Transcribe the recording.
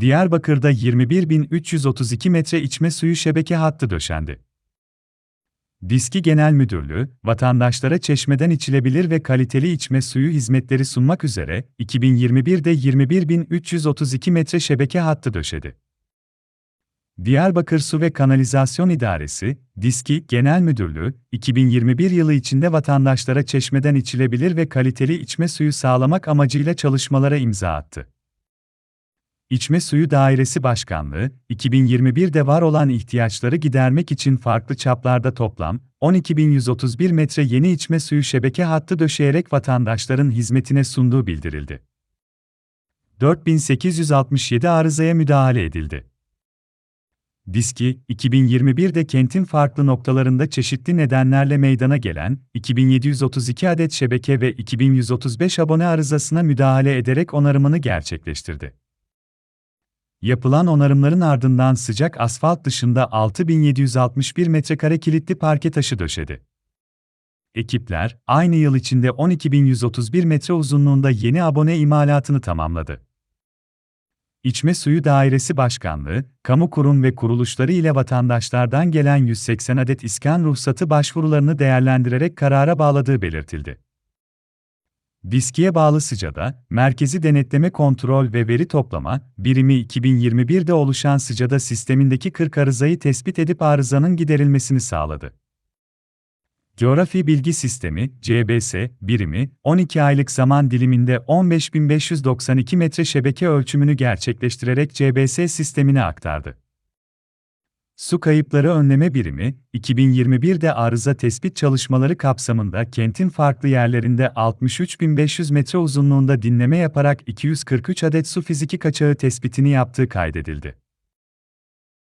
Diyarbakır'da 21.332 metre içme suyu şebeke hattı döşendi. Diski Genel Müdürlüğü, vatandaşlara çeşmeden içilebilir ve kaliteli içme suyu hizmetleri sunmak üzere 2021'de 21.332 metre şebeke hattı döşedi. Diyarbakır Su ve Kanalizasyon İdaresi, Diski Genel Müdürlüğü, 2021 yılı içinde vatandaşlara çeşmeden içilebilir ve kaliteli içme suyu sağlamak amacıyla çalışmalara imza attı. İçme Suyu Dairesi Başkanlığı, 2021'de var olan ihtiyaçları gidermek için farklı çaplarda toplam 12.131 metre yeni içme suyu şebeke hattı döşeyerek vatandaşların hizmetine sunduğu bildirildi. 4867 arızaya müdahale edildi. Diski, 2021'de kentin farklı noktalarında çeşitli nedenlerle meydana gelen 2732 adet şebeke ve 2135 abone arızasına müdahale ederek onarımını gerçekleştirdi. Yapılan onarımların ardından sıcak asfalt dışında 6761 metrekare kilitli parke taşı döşedi. Ekipler, aynı yıl içinde 12131 metre uzunluğunda yeni abone imalatını tamamladı. İçme Suyu Dairesi Başkanlığı, kamu kurum ve kuruluşları ile vatandaşlardan gelen 180 adet iskan ruhsatı başvurularını değerlendirerek karara bağladığı belirtildi. Diskiye bağlı Sıcada, Merkezi Denetleme Kontrol ve Veri Toplama, birimi 2021'de oluşan Sıcada sistemindeki 40 arızayı tespit edip arızanın giderilmesini sağladı. Coğrafi Bilgi Sistemi, CBS, birimi, 12 aylık zaman diliminde 15.592 metre şebeke ölçümünü gerçekleştirerek CBS sistemine aktardı. Su Kayıpları Önleme Birimi, 2021'de arıza tespit çalışmaları kapsamında kentin farklı yerlerinde 63.500 metre uzunluğunda dinleme yaparak 243 adet su fiziki kaçağı tespitini yaptığı kaydedildi.